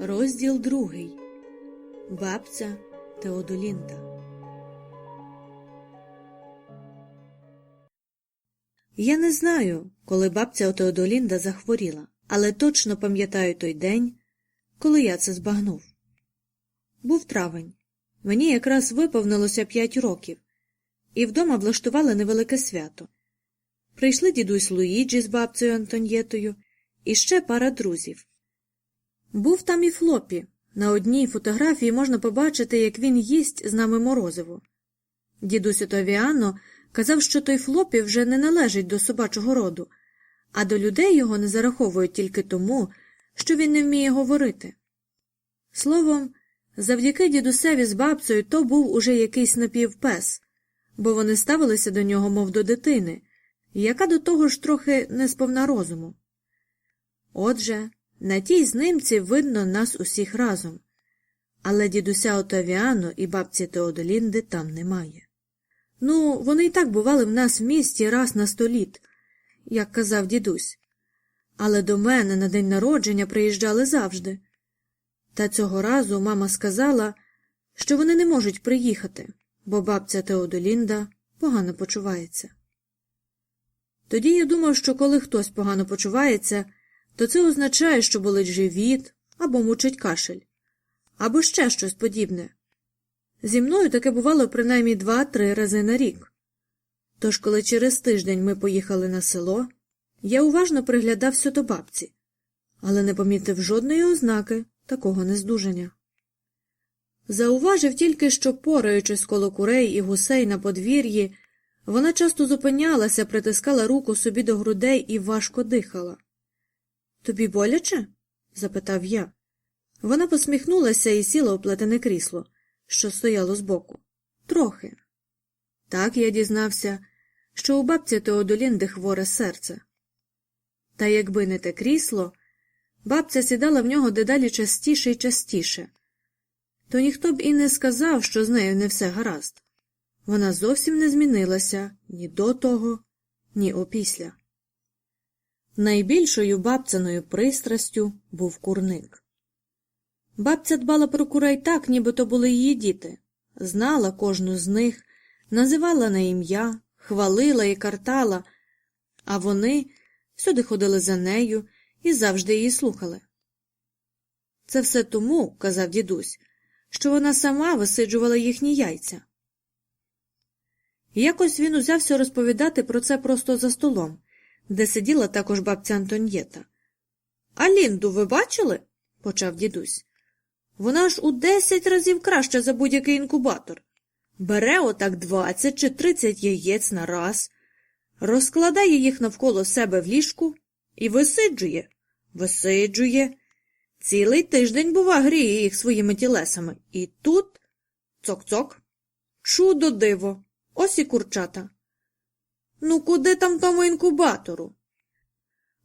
Розділ другий. Бабця Теодолінда. Я не знаю, коли бабця Теодолінда захворіла, але точно пам'ятаю той день, коли я це збагнув. Був травень. Мені якраз виповнилося п'ять років, і вдома влаштували невелике свято. Прийшли дідусь Луїджі з бабцею Антоньєтою і ще пара друзів. Був там і Флопі. На одній фотографії можна побачити, як він їсть з нами морозиво. Дідусь Отовіано казав, що той Флопі вже не належить до собачого роду, а до людей його не зараховують тільки тому, що він не вміє говорити. Словом, завдяки дідусеві з бабцею то був уже якийсь напівпес, бо вони ставилися до нього, мов до дитини, яка до того ж трохи не сповна розуму. Отже, на тій знимці видно нас усіх разом, але дідуся Отавіано і бабці Теодолінди там немає. Ну, вони й так бували в нас в місті раз на сто літ, як казав дідусь, але до мене на день народження приїжджали завжди. Та цього разу мама сказала, що вони не можуть приїхати, бо бабця Теодолінда погано почувається. Тоді я думав, що коли хтось погано почувається, то це означає, що болить живіт або мучить кашель, або ще щось подібне. Зі мною таке бувало принаймні два-три рази на рік. Тож, коли через тиждень ми поїхали на село, я уважно приглядався до бабці, але не помітив жодної ознаки такого нездужання. Зауважив тільки, що, пораючись коло курей і гусей на подвір'ї, вона часто зупинялася, притискала руку собі до грудей і важко дихала. Тобі боляче? запитав я. Вона посміхнулася і сіла у плетене крісло, що стояло збоку. Трохи. Так я дізнався, що у бабці Теодолінди хворе серце. Та якби не те крісло, бабця сідала в нього дедалі частіше і частіше, то ніхто б і не сказав, що з нею не все гаразд. Вона зовсім не змінилася ні до того, ні опісля. Найбільшою бабцяною пристрастю був курник. Бабця дбала про курей так, ніби то були її діти, знала кожну з них, називала на ім'я, хвалила і картала, а вони всюди ходили за нею і завжди її слухали. Це все тому, казав дідусь, що вона сама висиджувала їхні яйця. Якось він узявся розповідати про це просто за столом, де сиділа також бабця Антоньєта. А Лінду ви бачили? почав дідусь. Вона ж у десять разів краще за будь-який інкубатор. Бере отак двадцять чи тридцять яєць на раз, розкладає їх навколо себе в ліжку і висиджує, висиджує. Цілий тиждень, бува, гріє їх своїми тілесами. І тут цок-цок. Чудо диво. Ось і курчата. Ну, куди там тому інкубатору?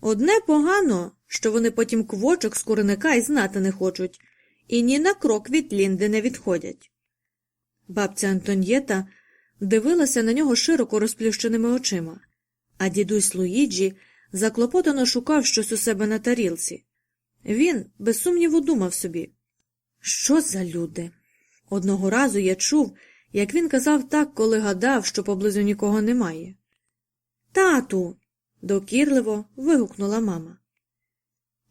Одне погано, що вони потім квочок з курника й знати не хочуть, і ні на крок від Лінди не відходять. Бабця Антоньєта дивилася на нього широко розплющеними очима, а дідусь Луїджі заклопотано шукав щось у себе на тарілці. Він, без сумніву, думав собі, що за люди? Одного разу я чув, як він казав так, коли гадав, що поблизу нікого немає. Тату. докірливо вигукнула мама.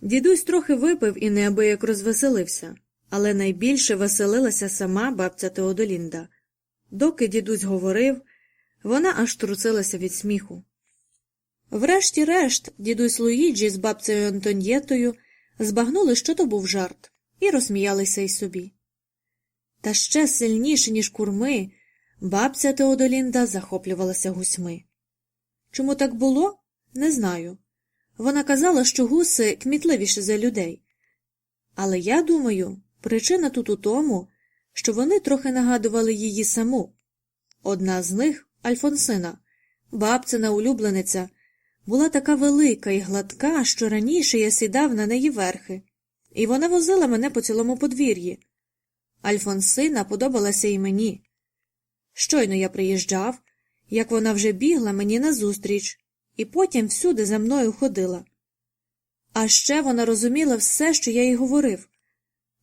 Дідусь трохи випив і неабияк розвеселився, але найбільше веселилася сама бабця Теодолінда. Доки дідусь говорив, вона аж трусилася від сміху. Врешті-решт, дідусь Луїджі з бабцею Антоньєтою збагнули, що то був жарт, і розсміялися й собі. Та ще сильніше, ніж курми, бабця Теодолінда захоплювалася гусьми. Чому так було? Не знаю. Вона казала, що гуси кмітливіші за людей. Але я думаю, причина тут у тому, що вони трохи нагадували її саму. Одна з них, Альфонсина, бабцина улюблениця, була така велика і гладка, що раніше я сідав на неї верхи, і вона возила мене по цілому подвір'ї. Альфонсина подобалася і мені. Щойно я приїжджав, як вона вже бігла мені назустріч, і потім всюди за мною ходила. А ще вона розуміла все, що я їй говорив,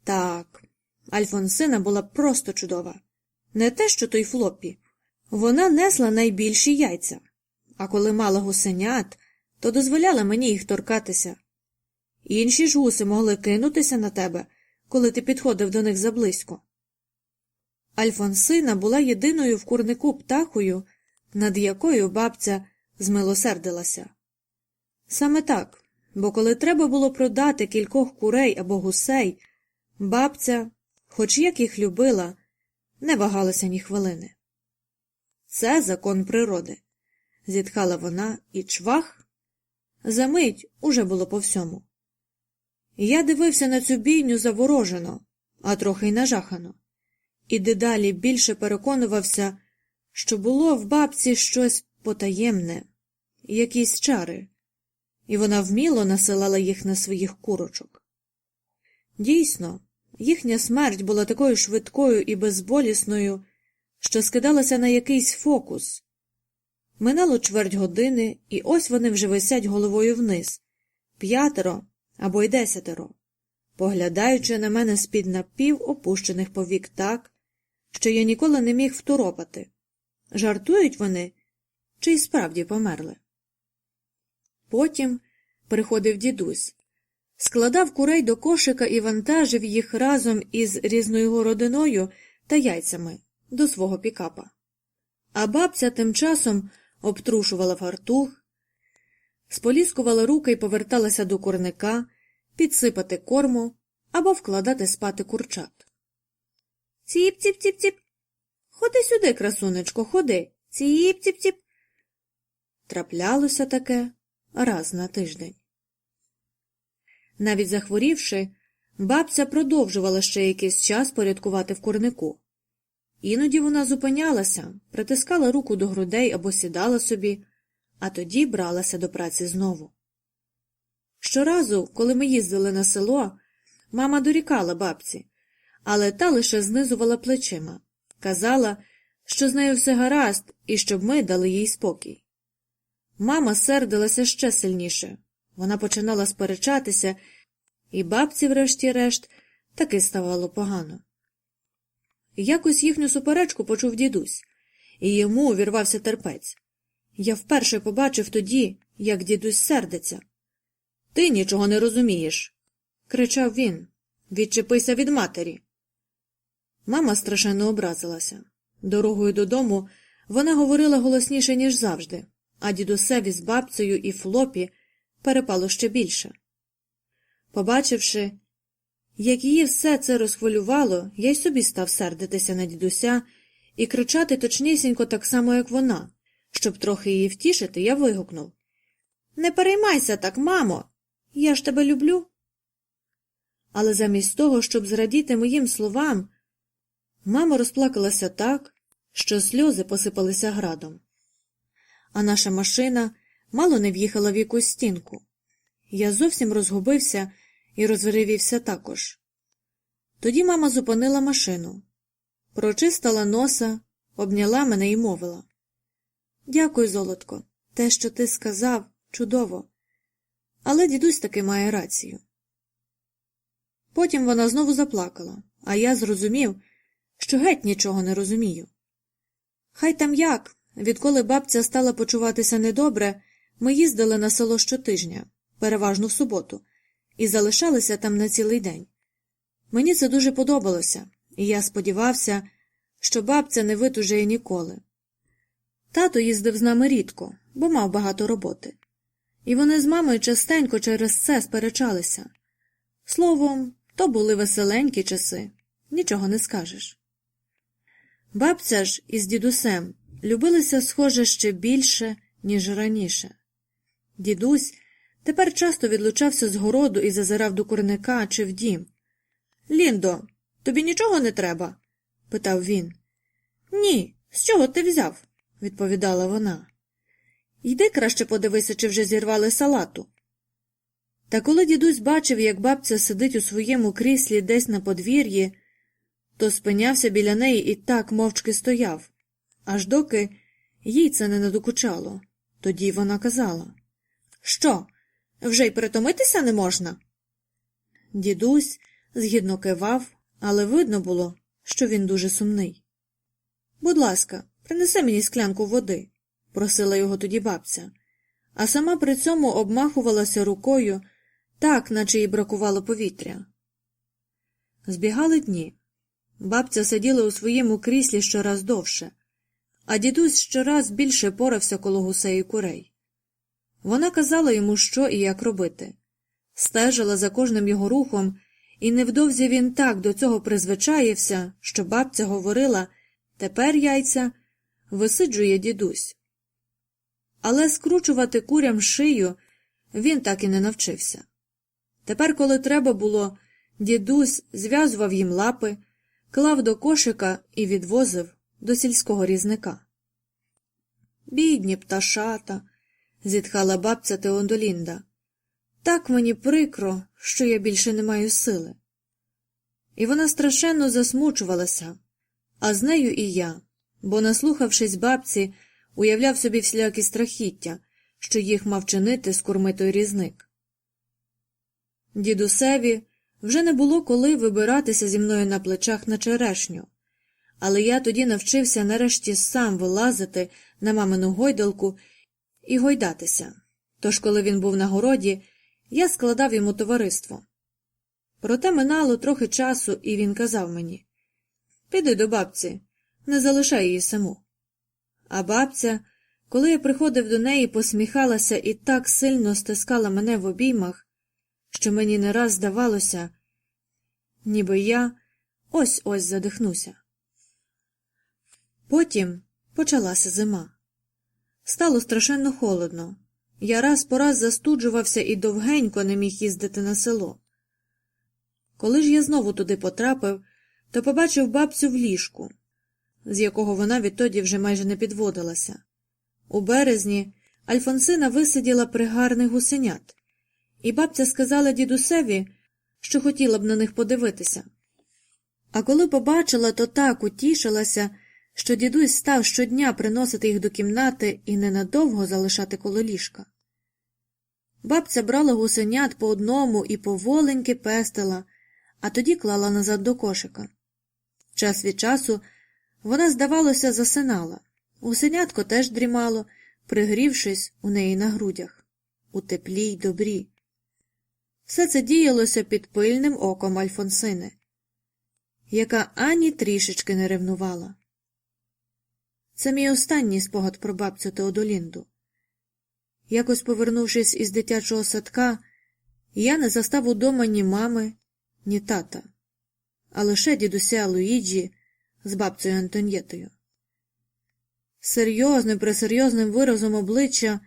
Так, Альфонсина була просто чудова. Не те, що той флоппі. Вона несла найбільші яйця, а коли мала гусенят, то дозволяла мені їх торкатися. Інші ж гуси могли кинутися на тебе, коли ти підходив до них заблизько. Альфонсина була єдиною в курнику птахою, над якою бабця змилосердилася. Саме так, бо коли треба було продати кількох курей або гусей, бабця, хоч як їх любила, не вагалася ні хвилини. Це закон природи, зітхала вона і чвах. Замить уже було по всьому. Я дивився на цю бійню заворожено, а трохи й нажахано, і дедалі більше переконувався, що було в бабці щось потаємне, якісь чари, і вона вміло насилала їх на своїх курочок. Дійсно, їхня смерть була такою швидкою і безболісною, що скидалася на якийсь фокус. Минало чверть години, і ось вони вже висять головою вниз п'ятеро або й десятеро, поглядаючи на мене з під напів опущених повік так, що я ніколи не міг второпати. Жартують вони чи й справді померли. Потім приходив дідусь, складав курей до кошика і вантажив їх разом із різною родиною та яйцями до свого пікапа. А бабця тим часом обтрушувала фартух, споліскувала руки і поверталася до курника підсипати корму або вкладати спати курчат. Ціп, ціп, ціп, ціп. Ходи сюди, красунечко, ходи. Ціп, ціп, ціп. Траплялося таке раз на тиждень. Навіть захворівши, бабця продовжувала ще якийсь час порядкувати в курнику. Іноді вона зупинялася, притискала руку до грудей або сідала собі, а тоді бралася до праці знову. Щоразу, коли ми їздили на село, мама дорікала бабці, але та лише знизувала плечима, казала, що з нею все гаразд і щоб ми дали їй спокій. Мама сердилася ще сильніше, вона починала сперечатися, і бабці, врешті-решт, таки ставало погано. Якось їхню суперечку почув дідусь, і йому увірвався терпець. Я вперше побачив тоді, як дідусь сердиться. Ти нічого не розумієш, кричав він. Відчепися від матері. Мама страшенно образилася. Дорогою додому вона говорила голосніше, ніж завжди, а дідусеві з бабцею і флопі перепало ще більше. Побачивши, як її все це розхвилювало, я й собі став сердитися на дідуся і кричати точнісінько так само, як вона. Щоб трохи її втішити, я вигукнув Не переймайся так, мамо, я ж тебе люблю. Але замість того, щоб зрадіти моїм словам, мама розплакалася так, що сльози посипалися градом. А наша машина мало не в'їхала в якусь стінку. Я зовсім розгубився і розривівся також. Тоді мама зупинила машину, прочистила носа, обняла мене і мовила Дякую, золотко, те, що ти сказав, чудово. Але дідусь таки має рацію. Потім вона знову заплакала, а я зрозумів, що геть нічого не розумію. Хай там як, відколи бабця стала почуватися недобре, ми їздили на село щотижня, переважно в суботу, і залишалися там на цілий день. Мені це дуже подобалося, і я сподівався, що бабця не витужає ніколи. Тато їздив з нами рідко, бо мав багато роботи, і вони з мамою частенько через це сперечалися. Словом, то були веселенькі часи, нічого не скажеш. Бабця ж із дідусем любилися, схоже, ще більше, ніж раніше. Дідусь тепер часто відлучався з городу і зазирав до курника чи в дім. Ліндо, тобі нічого не треба? питав він. Ні, з чого ти взяв? відповідала вона. Йди краще подивися, чи вже зірвали салату. Та коли дідусь бачив, як бабця сидить у своєму кріслі десь на подвір'ї, то спинявся біля неї і так мовчки стояв, аж доки їй це не надокучало. Тоді вона казала Що, вже й перетомитися не можна? Дідусь згідно кивав, але видно було, що він дуже сумний. Будь ласка, принеси мені склянку води, просила його тоді бабця, а сама при цьому обмахувалася рукою, так, наче їй бракувало повітря. Збігали дні. Бабця сиділа у своєму кріслі щораз довше, а дідусь щораз більше порався коло гусей і курей. Вона казала йому, що і як робити, стежила за кожним його рухом, і невдовзі він так до цього призвичаївся, що бабця говорила тепер яйця висиджує дідусь. Але скручувати курям шию він так і не навчився. Тепер, коли треба було, дідусь зв'язував їм лапи, клав до кошика і відвозив до сільського різника. Бідні пташата, зітхала бабця Теодолінда. Так мені прикро, що я більше не маю сили. І вона страшенно засмучувалася, а з нею і я, бо, наслухавшись бабці, уявляв собі всілякі страхіття, що їх мав чинити скурмитой різник. Дідусеві вже не було коли вибиратися зі мною на плечах на черешню, але я тоді навчився нарешті сам вилазити на мамину гойдалку і гойдатися. Тож, коли він був на городі, я складав йому товариство. Проте минало трохи часу, і він казав мені Піди до бабці, не залишай її саму. А бабця, коли я приходив до неї, посміхалася і так сильно стискала мене в обіймах, що мені не раз здавалося, ніби я ось ось задихнуся. Потім почалася зима. Стало страшенно холодно. Я раз по раз застуджувався і довгенько не міг їздити на село. Коли ж я знову туди потрапив, то побачив бабцю в ліжку, з якого вона відтоді вже майже не підводилася. У березні Альфонсина висиділа пригарних гусенят, і бабця сказала дідусеві, що хотіла б на них подивитися. А коли побачила, то так утішилася, що дідусь став щодня приносити їх до кімнати і ненадовго залишати коло ліжка. Бабця брала гусенят по одному і поволеньки пестила, а тоді клала назад до кошика. Час від часу вона, здавалося, засинала. Гусенятко теж дрімало, пригрівшись у неї на грудях, у теплі й добрі. Все це діялося під пильним оком Альфонсини, яка ані трішечки не ревнувала. Це мій останній спогад про бабцю Теодолінду. Якось повернувшись із дитячого садка, я не застав удома ні мами, ні тата, а лише дідуся Луїджі з бабцею Антоньєтою. Серйозним, пресерйозним виразом обличчя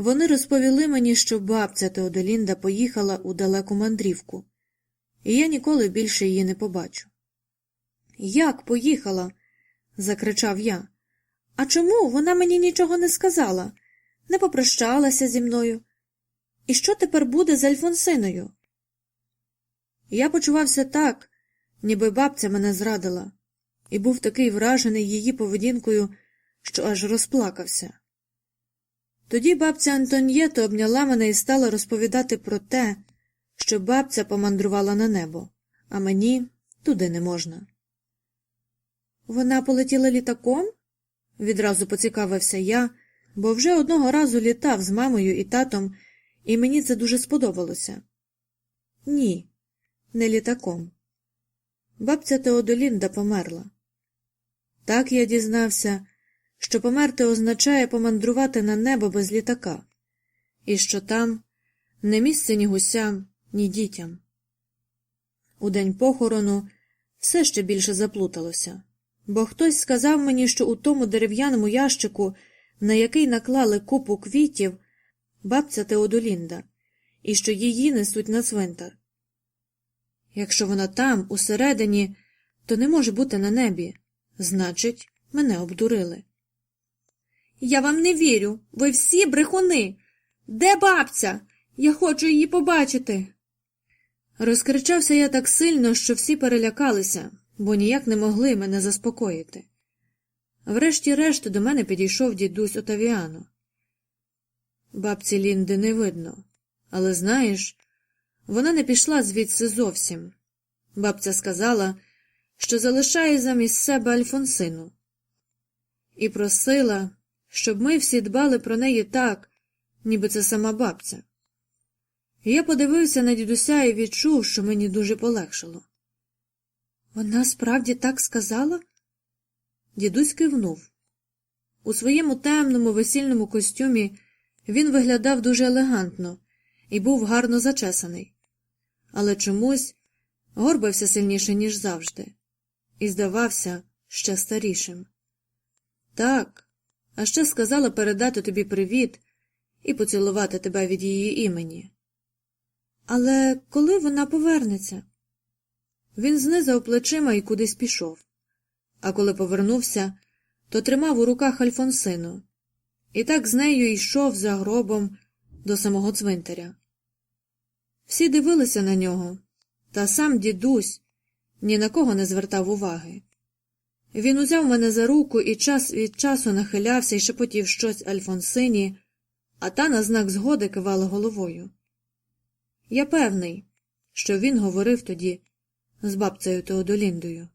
вони розповіли мені, що бабця Теодолінда поїхала у далеку мандрівку, і я ніколи більше її не побачу. Як поїхала? закричав я. А чому вона мені нічого не сказала, не попрощалася зі мною? І що тепер буде з Альфонсиною? Я почувався так, ніби бабця мене зрадила, і був такий вражений її поведінкою, що аж розплакався. Тоді бабця Антоньєто обняла мене і стала розповідати про те, що бабця помандрувала на небо, а мені туди не можна. Вона полетіла літаком? відразу поцікавився я, бо вже одного разу літав з мамою і татом, і мені це дуже сподобалося. Ні, не літаком. Бабця Теодолінда померла. Так я дізнався, що померти означає помандрувати на небо без літака, і що там не місце ні гусям, ні дітям. У день похорону все ще більше заплуталося бо хтось сказав мені, що у тому дерев'яному ящику, на який наклали купу квітів, бабця Теодолінда, і що її несуть на цвинтар. Якщо вона там, усередині, то не може бути на небі. Значить, мене обдурили. Я вам не вірю. Ви всі брехуни. Де бабця? Я хочу її побачити. Розкричався я так сильно, що всі перелякалися, бо ніяк не могли мене заспокоїти. Врешті-решт до мене підійшов дідусь Отавіано. Бабці Лінди не видно, але знаєш, вона не пішла звідси зовсім. Бабця сказала, що залишає замість себе Альфонсину, і просила, щоб ми всі дбали про неї так, ніби це сама бабця. Я подивився на дідуся і відчув, що мені дуже полегшало. Вона справді так сказала? Дідусь кивнув. У своєму темному весільному костюмі він виглядав дуже елегантно і був гарно зачесаний, але чомусь горбився сильніше, ніж завжди, і здавався ще старішим. Так, а ще сказала передати тобі привіт і поцілувати тебе від її імені. Але коли вона повернеться? Він знизав плечима і кудись пішов, а коли повернувся, то тримав у руках Альфонсину, і так з нею йшов за гробом до самого цвинтаря. Всі дивилися на нього, та сам дідусь ні на кого не звертав уваги. Він узяв мене за руку і час від часу нахилявся і шепотів щось Альфонсині, а та на знак згоди кивала головою. Я певний, що він говорив тоді з бабцею Теодоліндою.